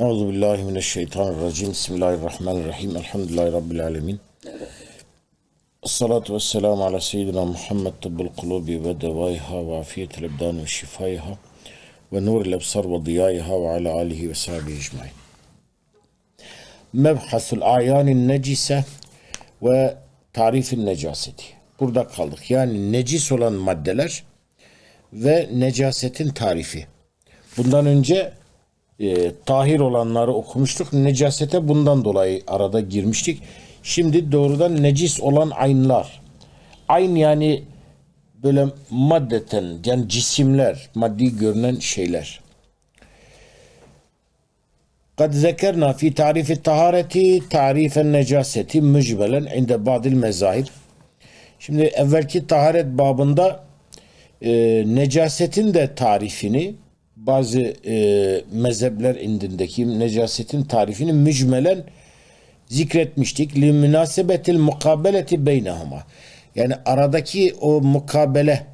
Euzu billahi mineşşeytanirracim. Bismillahirrahmanirrahim. Elhamdülillahi rabbil alamin. Esselatu vesselamu ala seyyidina Muhammed tıbbul kulubi ve devaiha ve afiyetil ebdan ve şifaiha ve nuril ebsar ve diyaiha ve ala alihi ve sahbihi ecmain. Mebhasul a'yanin necise ve tarifin necaseti. Burada kaldık. Yani necis olan maddeler ve necasetin tarifi. Bundan önce e, tahir olanları okumuştuk. Necasete bundan dolayı arada girmiştik. Şimdi doğrudan necis olan aynlar. Ayn yani böyle maddeten yani cisimler, maddi görünen şeyler. Kad zekerna fi tarifi tahareti tarifen necaseti mücbelen inde badil mezahib. Şimdi evvelki taharet babında e, necasetin de tarifini bazı e, mezhepler indindeki necasetin tarifini mücmelen zikretmiştik. Li münasebetil mukabeleti beynehuma. Yani aradaki o mukabele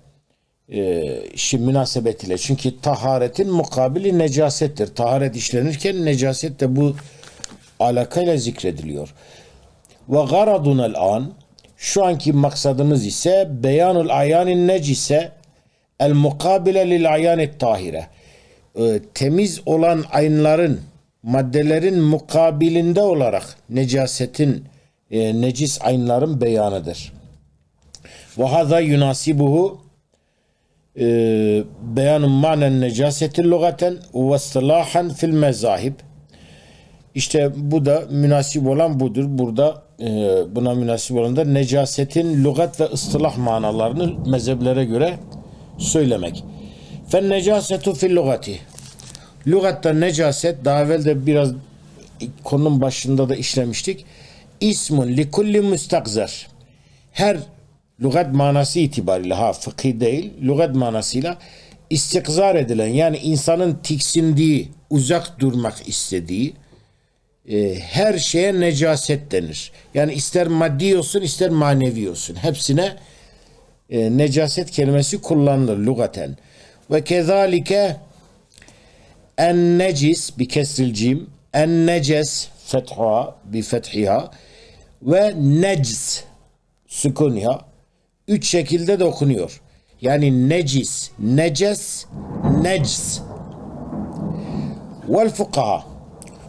e, işi münasebetiyle. Çünkü taharetin mukabili necasettir. Taharet işlenirken necaset de bu alakayla zikrediliyor. Ve garadunel an şu anki maksadımız ise beyanul ayanin necise el mukabile lil ayanet tahire. Ee, temiz olan aynların maddelerin mukabilinde olarak necasetin e, necis aynların beyanıdır. Ve hada yunasibuhu e, beyanun manen necaseti lugaten ve istilahan fil mezahib. İşte bu da münasip olan budur. Burada e, buna münasip olan da necasetin lügat ve ıstılah manalarını mezheplere göre söylemek. Fen necasetu fil lügati. Lügatta necaset daha evvel de biraz konunun başında da işlemiştik. İsmun li kulli mustakzar. Her lügat manası itibariyle ha fıkhi değil lügat manasıyla istikzar edilen yani insanın tiksindiği uzak durmak istediği e, her şeye necaset denir. Yani ister maddi olsun ister manevi olsun. Hepsine e, necaset kelimesi kullanılır lugaten. Ve kezalike en necis bi kesril cim en neces fetha bi fethiha ve necs sükuniha üç şekilde de okunuyor. Yani necis, neces, necs. Vel fukaha.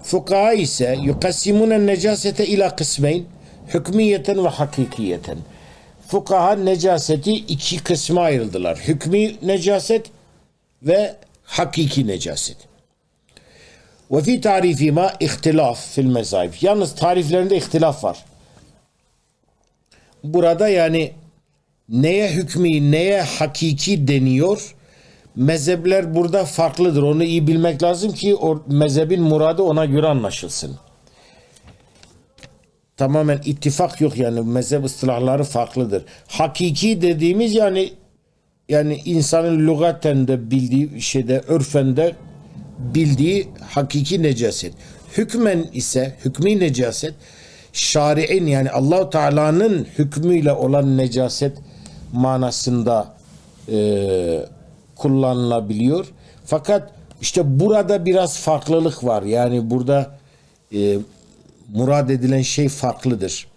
Fukaha ise yukassimune necasete ila kısmeyn hükmiyeten ve hakikiyeten. Fukaha necaseti iki kısma ayrıldılar. Hükmü necaset ve hakiki necaset. Ve fi tarifima ihtilaf fil mezahib. Yalnız tariflerinde ihtilaf var. Burada yani neye hükmü, neye hakiki deniyor? Mezhepler burada farklıdır. Onu iyi bilmek lazım ki o mezhebin muradı ona göre anlaşılsın. Tamamen ittifak yok yani mezhep ıstılahları farklıdır. Hakiki dediğimiz yani yani insanın lügaten de bildiği şeyde örfen de bildiği hakiki necaset. Hükmen ise hükmü necaset şari'in yani Allahu Teala'nın hükmüyle olan necaset manasında e, kullanılabiliyor. Fakat işte burada biraz farklılık var. Yani burada e, murad edilen şey farklıdır.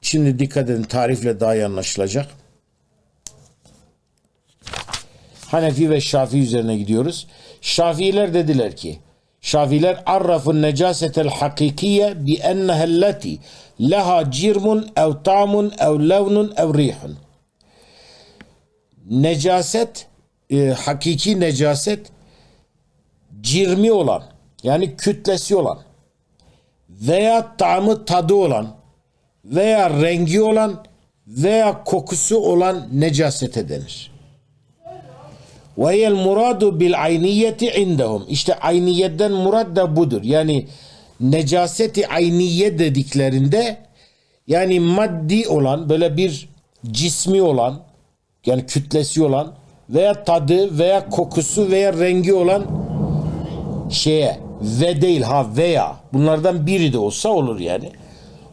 Şimdi dikkat edin tarifle daha iyi anlaşılacak. Hanefi ve Şafii üzerine gidiyoruz. Şafiiler dediler ki Şafiler arrafun necasetel hakikiye bi ennehelleti leha cirmun ev ta'mun ev levnun ev rihun. Necaset, e, hakiki necaset cirmi olan yani kütlesi olan veya tamı tadı olan veya rengi olan veya kokusu olan necasete denir. Muradu bil ayniyeti indahum. İşte ayniyetten murad da budur. Yani necaseti ayniye dediklerinde yani maddi olan böyle bir cismi olan yani kütlesi olan veya tadı veya kokusu veya rengi olan şeye ve değil ha veya bunlardan biri de olsa olur yani.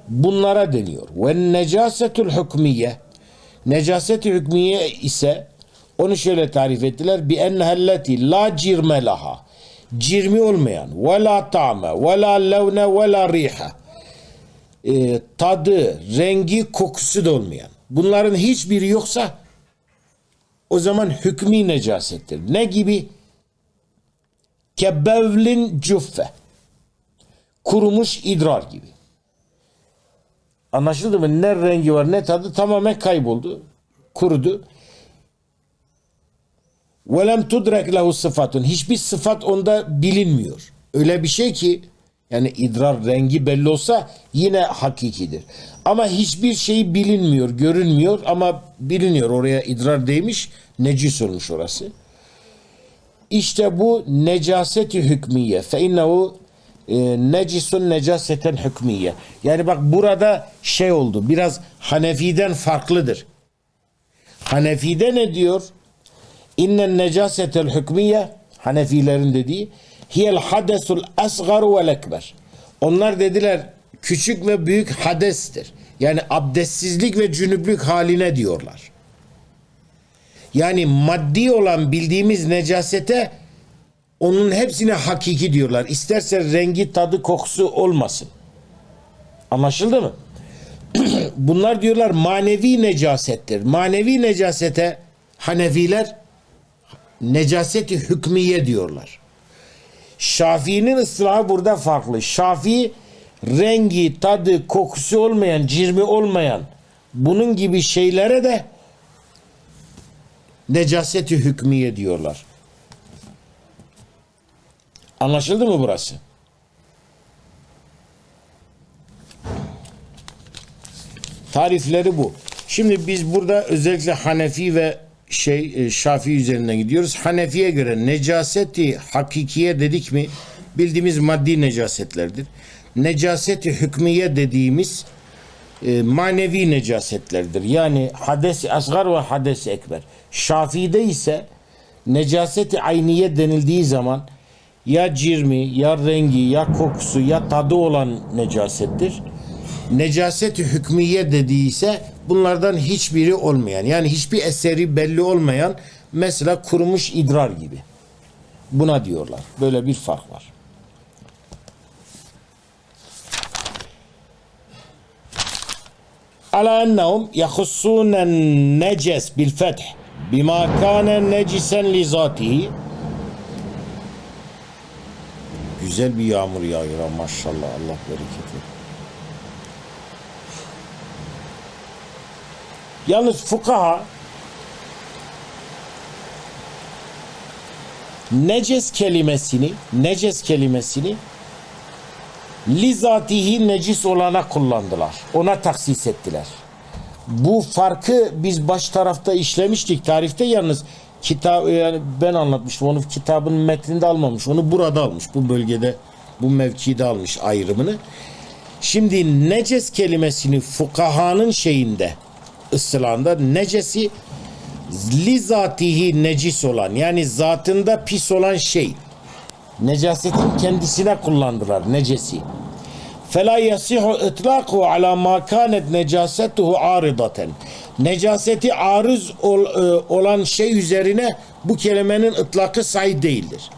Bunlara deniyor. Ve necasetul hükmiye necaseti hükmiye ise onu şöyle tarif ettiler. Bi ennehelleti la cirme laha. cirmi olmayan ve la ta'me ve la levne ve la riha e, tadı, rengi, kokusu da olmayan. Bunların hiçbiri yoksa o zaman hükmü necasettir. Ne gibi? Kebevlin cüffe. Kurumuş idrar gibi. Anlaşıldı mı? Ne rengi var ne tadı tamamen kayboldu. Kurudu. Ve lem tudrek lehu. Hiçbir sıfat onda bilinmiyor. Öyle bir şey ki yani idrar rengi belli olsa yine hakikidir. Ama hiçbir şey bilinmiyor, görünmüyor ama biliniyor. Oraya idrar değmiş, necis olmuş orası. İşte bu necaseti hükmiye. Fe innehu e, necisun necaseten hükmiye. Yani bak burada şey oldu. Biraz Hanefi'den farklıdır. Hanefi'de ne diyor? İnnen necasetel hükmiye Hanefilerin dediği hiyel hadesul asgar vel ekber. Onlar dediler küçük ve büyük hadestir. Yani abdestsizlik ve cünüplük haline diyorlar. Yani maddi olan bildiğimiz necasete onun hepsine hakiki diyorlar. İsterse rengi, tadı, kokusu olmasın. Anlaşıldı mı? Bunlar diyorlar manevi necasettir. Manevi necasete Hanefiler necaseti hükmiye diyorlar. Şafii'nin ıslahı burada farklı. Şafii rengi, tadı, kokusu olmayan, cirmi olmayan bunun gibi şeylere de necaseti hükmiye diyorlar. Anlaşıldı mı burası? Tarifleri bu. Şimdi biz burada özellikle Hanefi ve şey e, Şafii üzerinden gidiyoruz. Hanefi'ye göre necaseti hakikiye dedik mi bildiğimiz maddi necasetlerdir. Necaseti hükmiye dediğimiz e, manevi necasetlerdir. Yani hades asgar ve hades ekber. Şafii'de ise necaseti ayniye denildiği zaman ya cirmi, ya rengi, ya kokusu, ya tadı olan necasettir. Necaseti hükmiye dediği ise bunlardan hiçbiri olmayan yani hiçbir eseri belli olmayan mesela kurumuş idrar gibi. Buna diyorlar. Böyle bir fark var. Ala ennehum yahussunen neces bil feth bima kâne necisen li Güzel bir yağmur yağıyor maşallah Allah bereket versin. Yalnız fukaha neces kelimesini neces kelimesini lizatihi necis olana kullandılar. Ona taksis ettiler. Bu farkı biz baş tarafta işlemiştik tarifte yalnız kitap yani ben anlatmıştım onu kitabın metninde almamış. Onu burada almış. Bu bölgede bu mevkide almış ayrımını. Şimdi neces kelimesini fukahanın şeyinde ıslahında necesi? Lizatihi necis olan yani zatında pis olan şey. Necasetin kendisine kullandılar necesi? Fela yasihu itlaku ala ma kanet necasetuhu aridaten. Necaseti arız ol, e, olan şey üzerine bu kelimenin ıtlakı say değildir.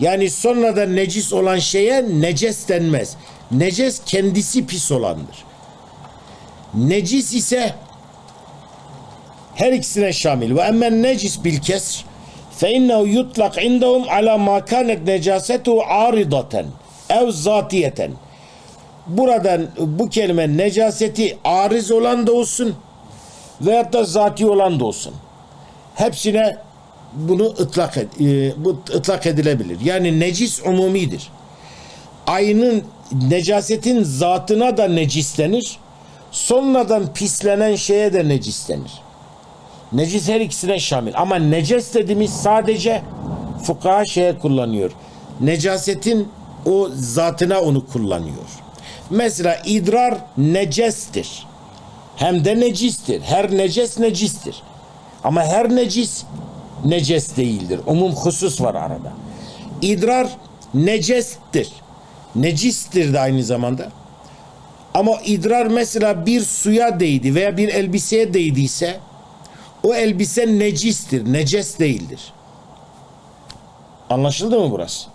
Yani sonra da necis olan şeye neces denmez. Neces kendisi pis olandır. Necis ise her ikisine şamil. Ve emmen necis bil kesr fe innehu yutlak indahum ala ma kanet necasetu aridaten ev zatiyeten. Buradan bu kelime necaseti ariz olan da olsun veyahut da zati olan da olsun. Hepsine bunu ıtlak, ed, e, bu ıtlak edilebilir. Yani necis umumidir. Aynın necasetin zatına da necis denir. Sonradan pislenen şeye de necis denir. Necis her ikisine şamil. Ama neces dediğimiz sadece fukaha şeye kullanıyor. Necasetin o zatına onu kullanıyor. Mesela idrar necestir. Hem de necistir. Her neces necistir. Ama her necis neces değildir. Umum husus var arada. İdrar necestir. Necistir de aynı zamanda. Ama idrar mesela bir suya değdi veya bir elbiseye değdiyse o elbise necistir, neces değildir. Anlaşıldı mı burası?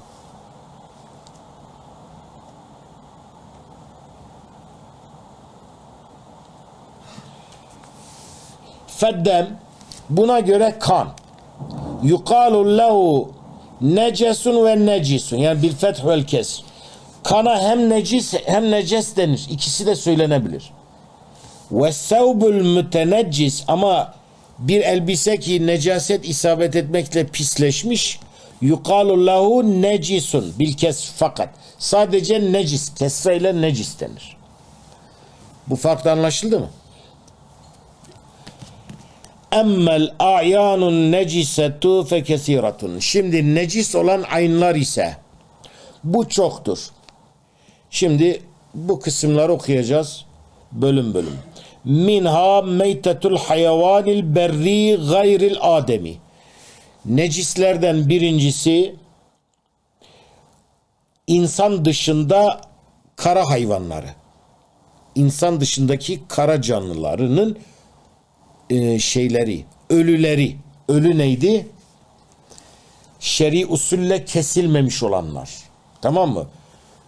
Feddem buna göre kan. Yukalu lehu necesun ve necisun. Yani bil fethül kes. Kana hem necis hem neces denir. İkisi de söylenebilir. Ve sevbül müteneccis ama bir elbise ki necaset isabet etmekle pisleşmiş yukalu lehu necisun bil kes fakat sadece necis kesreyle necis denir. Bu fark da anlaşıldı mı? Emmel a'yanun necisetu fe kesiratun. Şimdi necis olan aynlar ise bu çoktur. Şimdi bu kısımları okuyacağız bölüm bölüm. Minha meytetul hayvanil berri gayril ademi. Necislerden birincisi insan dışında kara hayvanları. İnsan dışındaki kara canlılarının e, şeyleri, ölüleri. Ölü neydi? Şer'i usulle kesilmemiş olanlar. Tamam mı?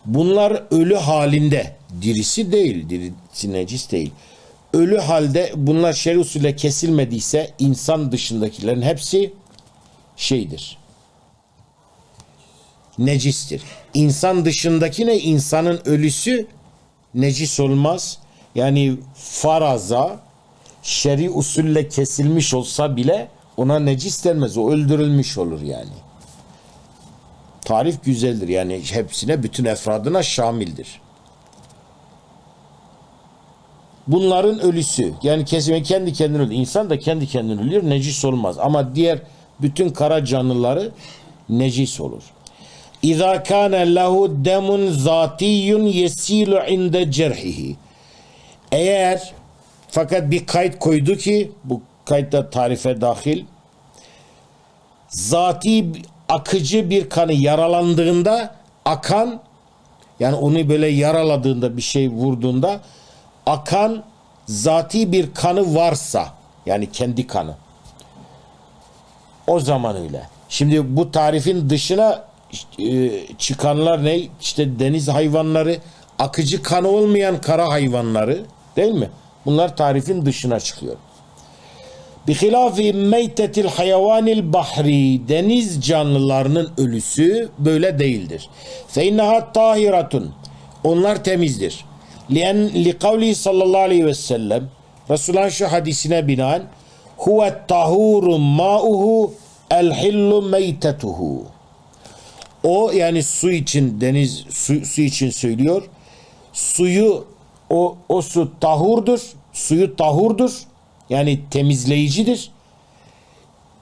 Bunlar ölü halinde. Dirisi değil, dirisi necis değil. Ölü halde bunlar şer'i usulle kesilmediyse insan dışındakilerin hepsi şeydir. Necistir. İnsan dışındaki ne? İnsanın ölüsü necis olmaz. Yani faraza şer'i usulle kesilmiş olsa bile ona necis denmez. O öldürülmüş olur yani. Tarif güzeldir. Yani hepsine bütün efradına şamildir. Bunların ölüsü yani kesime kendi kendine ölüyor. İnsan da kendi kendine ölüyor. Necis olmaz. Ama diğer bütün kara canlıları necis olur. İza kana lehu demun zatiyun yesilu inde cerhihi. Eğer fakat bir kayıt koydu ki bu kayıtta tarife dahil zati akıcı bir kanı yaralandığında akan yani onu böyle yaraladığında bir şey vurduğunda akan zati bir kanı varsa yani kendi kanı o zaman öyle. Şimdi bu tarifin dışına e, çıkanlar ne? İşte deniz hayvanları, akıcı kanı olmayan kara hayvanları değil mi? Bunlar tarifin dışına çıkıyor. Bihilafi meytetil hayvanil bahri deniz canlılarının ölüsü böyle değildir. Fe inneha tahiratun onlar temizdir. Lien li kavli sallallahu aleyhi ve sellem Resulullah şu hadisine binaen huve tahuru ma'uhu el hillu meytetuhu o yani su için deniz su, su için söylüyor. Suyu o, o su tahurdur. Suyu tahurdur. Yani temizleyicidir.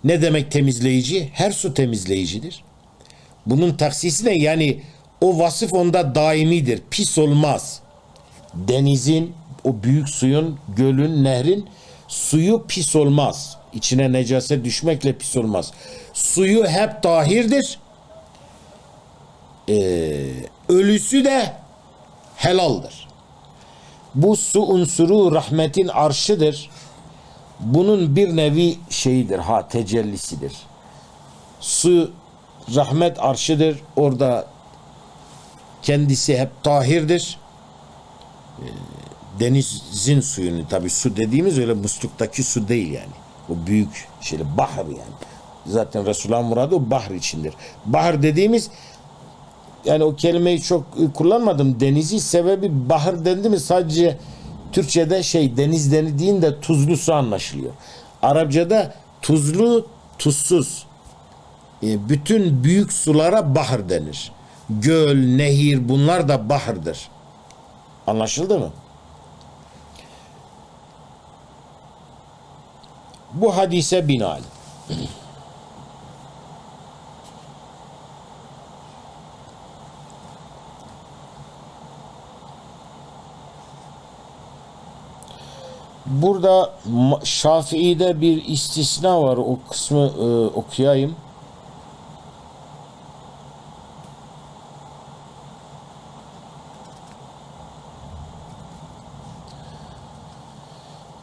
Ne demek temizleyici? Her su temizleyicidir. Bunun taksisi ne? Yani o vasıf onda daimidir. Pis olmaz. Denizin, o büyük suyun, gölün, nehrin suyu pis olmaz. İçine necaset düşmekle pis olmaz. Suyu hep tahirdir. Ee, ölüsü de helaldir. Bu su unsuru rahmetin arşıdır. Bunun bir nevi şeyidir ha tecellisidir. Su rahmet arşıdır. Orada kendisi hep tahirdir. Denizin suyunu tabi su dediğimiz öyle musluktaki su değil yani. O büyük şeyle bahar yani. Zaten Resulullah muradı o bahar içindir. Bahar dediğimiz yani o kelimeyi çok kullanmadım. Denizi sebebi bahar dendi mi sadece Türkçe'de şey deniz denildiğinde tuzlu su anlaşılıyor. Arapçada tuzlu, tuzsuz. E, bütün büyük sulara bahar denir. Göl, nehir bunlar da bahardır. Anlaşıldı mı? Bu hadise binaen. Burada Şafii'de bir istisna var. O kısmı e, okuyayım.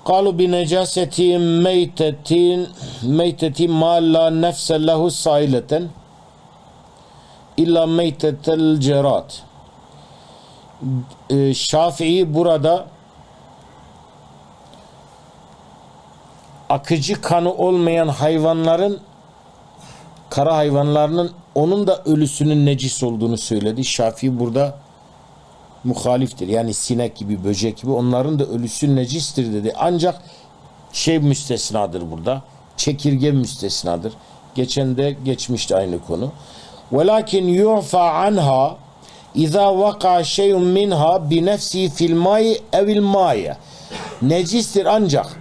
Kalu bi necaseti meytetin meyteti ma la nefse lehu saileten illa meytetel cerat. Şafii burada akıcı kanı olmayan hayvanların kara hayvanlarının onun da ölüsünün necis olduğunu söyledi. Şafii burada muhaliftir. Yani sinek gibi, böcek gibi onların da ölüsü necistir dedi. Ancak şey müstesnadır burada. Çekirge müstesnadır. Geçen de geçmişti aynı konu. Velakin yu'fa anha İza vaka şeyun minha bi nefsi fil mayi evil maye. Necistir ancak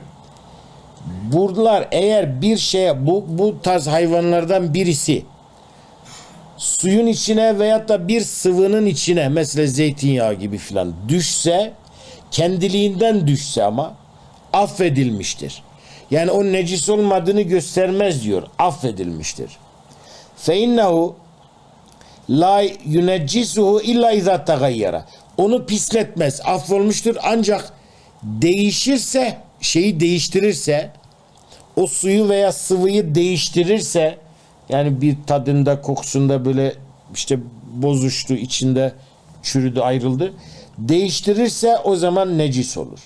buralar eğer bir şeye bu, bu tarz hayvanlardan birisi suyun içine veyahut da bir sıvının içine mesela zeytinyağı gibi filan düşse kendiliğinden düşse ama affedilmiştir. Yani o necis olmadığını göstermez diyor. Affedilmiştir. Fe innehu la yuneccisuhu illa izâ tagayyara. Onu pisletmez. Affolmuştur ancak değişirse şeyi değiştirirse o suyu veya sıvıyı değiştirirse yani bir tadında kokusunda böyle işte bozuştu içinde çürüdü ayrıldı. Değiştirirse o zaman necis olur.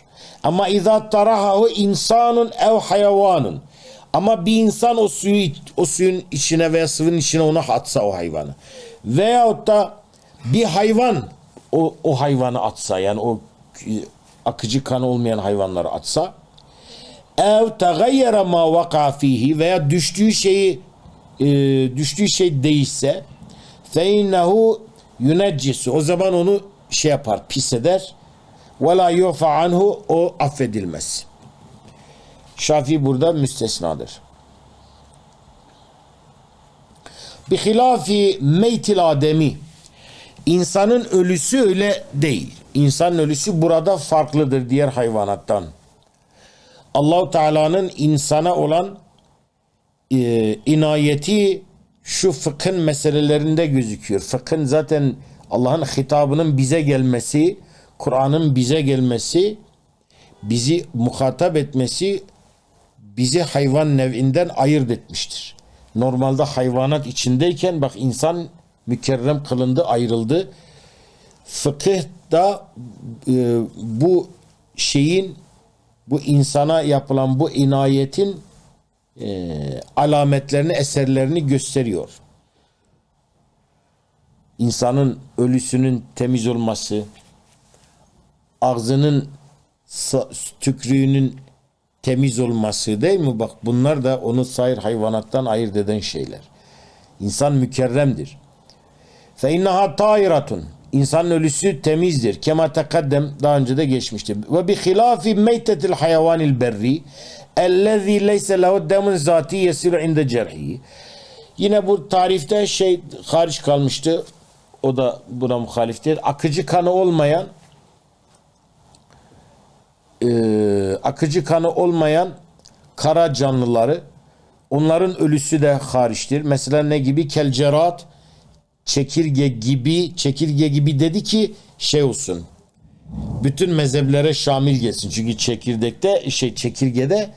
Ama izâ tarahahu insanun ev hayvanun ama bir insan o suyu o suyun içine veya sıvının içine onu atsa o hayvanı. Veyahut da bir hayvan o, o hayvanı atsa yani o akıcı kan olmayan hayvanları atsa ev tagayyara ma vaka veya düştüğü şeyi e, düştüğü şey değişse fe innehu yuneccisu o zaman onu şey yapar pis eder ve la yufa anhu o affedilmez. Şafii burada müstesnadır. Bihilafi meytil ademi insanın ölüsü öyle değil. İnsanın ölüsü burada farklıdır diğer hayvanattan. Allahu Teala'nın insana olan e, inayeti şu fıkhın meselelerinde gözüküyor. Fıkhın zaten Allah'ın hitabının bize gelmesi, Kur'an'ın bize gelmesi, bizi muhatap etmesi bizi hayvan nevinden ayırt etmiştir. Normalde hayvanat içindeyken bak insan mükerrem kılındı, ayrıldı. Fıkıh da e, bu şeyin bu insana yapılan bu inayetin e, alametlerini, eserlerini gösteriyor. İnsanın ölüsünün temiz olması, ağzının tükrüğünün temiz olması değil mi? Bak bunlar da onu sair hayvanattan ayırt eden şeyler. İnsan mükerremdir. Fe innaha tairatun. İnsanın ölüsü temizdir. Kema tekaddem daha önce de geçmişti. Ve bi hilafi meytetil hayvanil berri ellezî leyse lehu demun zati yesiru inde cerhi. Yine bu tarifte şey hariç kalmıştı. O da buna muhaliftir. Akıcı kanı olmayan e, akıcı kanı olmayan kara canlıları onların ölüsü de hariçtir. Mesela ne gibi? Kelcerat çekirge gibi çekirge gibi dedi ki şey olsun. Bütün mezheplere şamil gelsin. Çünkü çekirdekte şey çekirgede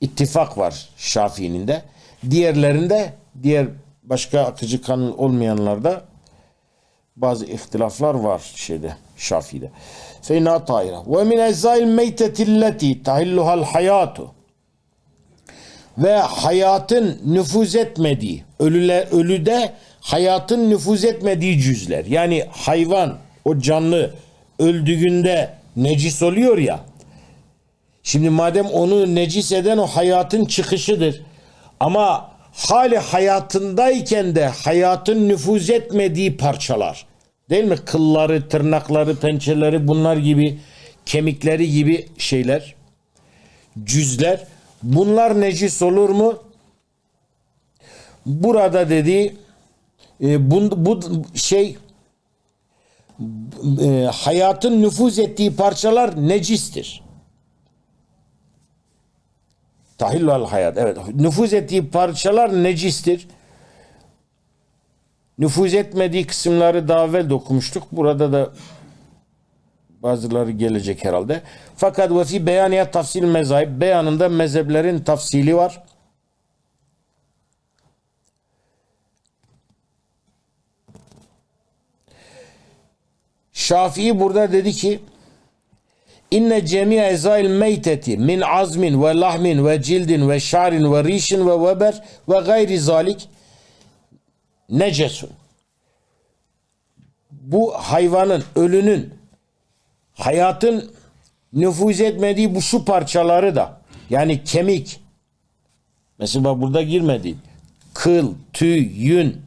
ittifak var Şafii'nin de. Diğerlerinde diğer başka akıcı kan olmayanlarda bazı ihtilaflar var şeyde Şafii'de. Feyna tayra. Ve min ezzâil meytetilleti tahilluhal hayatu. Ve hayatın nüfuz etmediği, ölüle, ölüde hayatın nüfuz etmediği cüzler. Yani hayvan, o canlı öldüğünde necis oluyor ya. Şimdi madem onu necis eden o hayatın çıkışıdır. Ama hali hayatındayken de hayatın nüfuz etmediği parçalar. Değil mi? Kılları, tırnakları, pençeleri bunlar gibi kemikleri gibi şeyler. Cüzler. Bunlar necis olur mu? Burada dedi e, bu, bu şey e, hayatın nüfuz ettiği parçalar necistir. Tahillul hayat. Evet. Nüfuz ettiği parçalar necistir. Nüfuz etmediği kısımları daha evvel de. Burada da bazıları gelecek herhalde. Fakat ve fi beyaniyat tafsil mezahib beyanında mezheplerin tafsili var. Şafii burada dedi ki İnne cemiye ezail meyteti min azmin ve lahmin ve cildin ve şarin ve rişin ve veber ve gayri zalik necesun. Bu hayvanın, ölünün, hayatın nüfuz etmediği bu şu parçaları da yani kemik mesela burada girmedi. Kıl, tüy, yün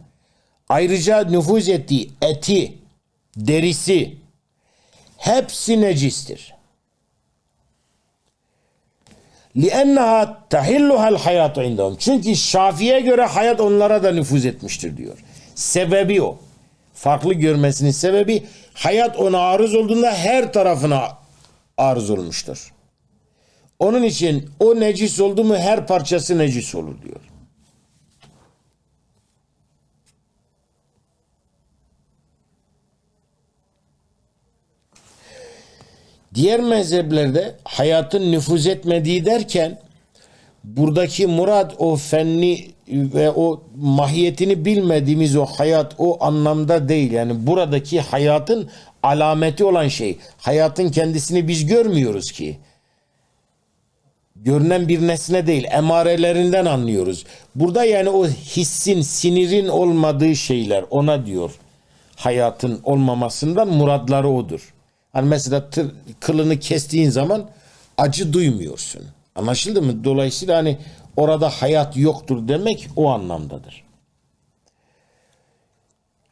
ayrıca nüfuz ettiği eti, derisi hepsi necistir. لِأَنَّهَا تَحِلُّهَا الْحَيَاتُ عِنْدَهُمْ Çünkü Şafi'ye göre hayat onlara da nüfuz etmiştir diyor. Sebebi o. Farklı görmesinin sebebi hayat ona arız olduğunda her tarafına arız olmuştur. Onun için o necis oldu mu her parçası necis olur diyor. Diğer mezheplerde hayatın nüfuz etmediği derken buradaki murad o fenni ve o mahiyetini bilmediğimiz o hayat o anlamda değil. Yani buradaki hayatın alameti olan şey. Hayatın kendisini biz görmüyoruz ki. Görünen bir nesne değil. Emarelerinden anlıyoruz. Burada yani o hissin, sinirin olmadığı şeyler ona diyor. Hayatın olmamasından muradları odur. Hani mesela tır, kılını kestiğin zaman acı duymuyorsun. Anlaşıldı mı? Dolayısıyla hani orada hayat yoktur demek o anlamdadır.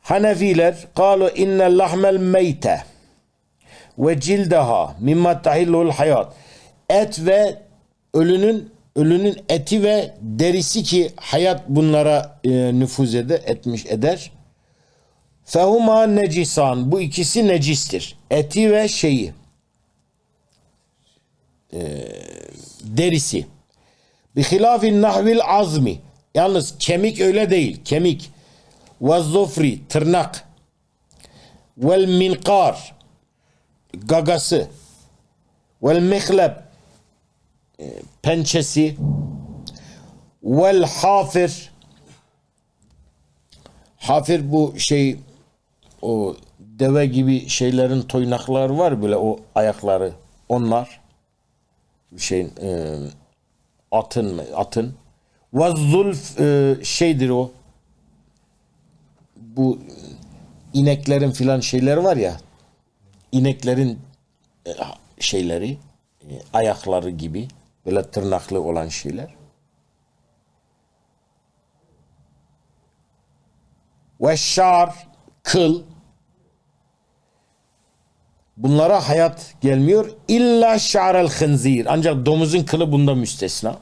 Hanefiler kalu inne lahmel meyte ve cildaha mimma tahillul hayat. Et ve ölünün ölünün eti ve derisi ki hayat bunlara e, nüfuz eder, etmiş eder. Fehuma necisan. Bu ikisi necistir. Eti ve şeyi. Ee, derisi. Bi hilafin nahvil azmi. Yalnız kemik öyle değil. Kemik. Ve zofri. Tırnak. Vel minkar. Gagası. Vel mihleb. e, Pençesi. Vel hafir. Hafir bu şey o deve gibi şeylerin toynakları var böyle o ayakları. Onlar şeyin e, atın atın. Ve e, şeydir o. Bu ineklerin filan şeyleri var ya ineklerin e, şeyleri e, ayakları gibi böyle tırnaklı olan şeyler. Ve şar kıl bunlara hayat gelmiyor illa şa'rel hınzir ancak domuzun kılı bunda müstesna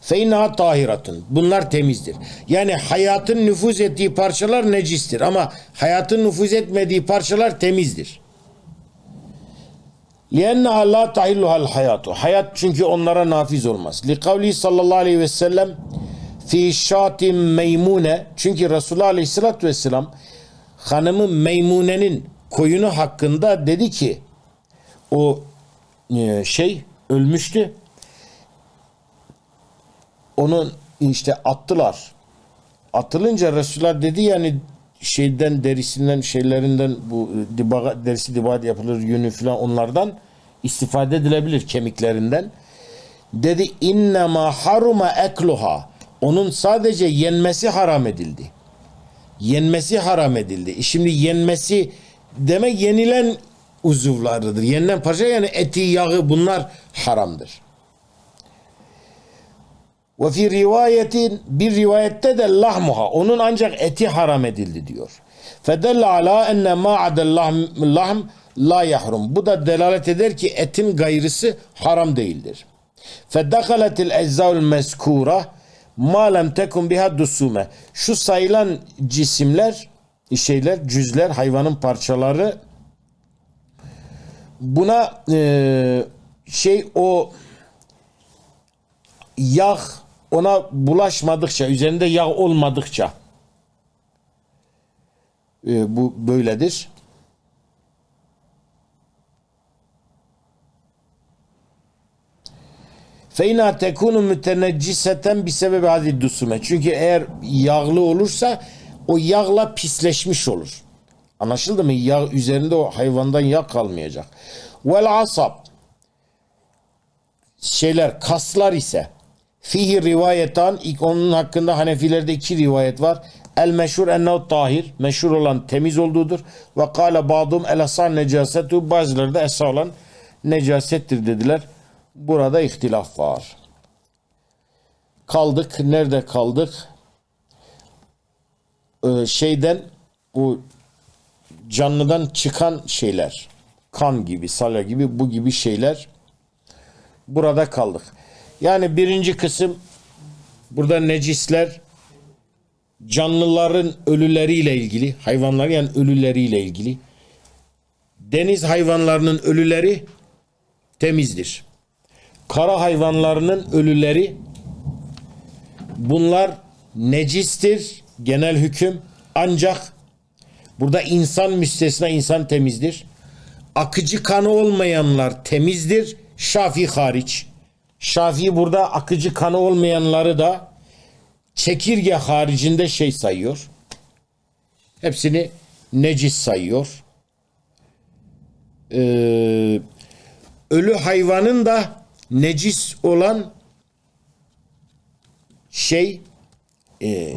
feynaha tahiratun bunlar temizdir yani hayatın nüfuz ettiği parçalar necistir ama hayatın nüfuz etmediği parçalar temizdir لِيَنَّهَا لَا تَحِلُّهَا الْحَيَاتُ Hayat çünkü onlara nafiz olmaz. لِقَوْلِهِ sallallahu aleyhi ve sellem fi şatim meymune çünkü Resulullah aleyhissalatü vesselam hanımı Meymune'nin koyunu hakkında dedi ki o e, şey ölmüştü. Onun işte attılar. Atılınca Resulullah dedi yani şeyden derisinden şeylerinden bu dibaga, derisi dibaga yapılır yünü falan onlardan istifade edilebilir kemiklerinden. Dedi innema haruma ekluha. Onun sadece yenmesi haram edildi yenmesi haram edildi. E Şimdi yenmesi demek yenilen uzuvlarıdır. Yenilen parça yani eti, yağı bunlar haramdır. Ve fi rivayetin bir rivayette de lahmuha onun ancak eti haram edildi diyor. Fedelle ala enne ma'adel lahm, lahm la yahrum. Bu da delalet eder ki etin gayrısı haram değildir. Fedekaletil eczaul meskura ma lem tekun biha dusume. Şu sayılan cisimler, şeyler, cüzler, hayvanın parçaları buna e, şey o yağ ona bulaşmadıkça, üzerinde yağ olmadıkça e, bu böyledir. Feyna tekunu mütenecciseten bir sebebi hadi dusume. Çünkü eğer yağlı olursa o yağla pisleşmiş olur. Anlaşıldı mı? Yağ üzerinde o hayvandan yağ kalmayacak. Vel asap. şeyler kaslar ise fihi rivayetan onun hakkında Hanefilerde iki rivayet var. El meşhur ennehu tahir meşhur olan temiz olduğudur. Ve kâle ba'dum el asan necasetu bazıları da esa olan necasettir dediler. Burada ihtilaf var. Kaldık. Nerede kaldık? Ee, şeyden bu canlıdan çıkan şeyler kan gibi, salya gibi bu gibi şeyler burada kaldık. Yani birinci kısım burada necisler canlıların ölüleriyle ilgili, hayvanların yani ölüleriyle ilgili. Deniz hayvanlarının ölüleri temizdir. Kara hayvanlarının ölüleri bunlar necistir genel hüküm ancak burada insan müstesna insan temizdir. Akıcı kanı olmayanlar temizdir. Şafi hariç. Şafi burada akıcı kanı olmayanları da çekirge haricinde şey sayıyor. Hepsini necis sayıyor. Ee, ölü hayvanın da necis olan şey e,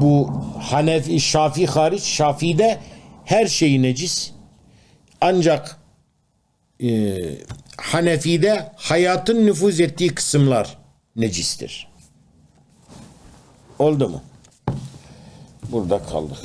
bu Hanefi, Şafi hariç Şafi'de her şeyi necis. Ancak e, Hanefi'de hayatın nüfuz ettiği kısımlar necistir. Oldu mu? Burada kaldık.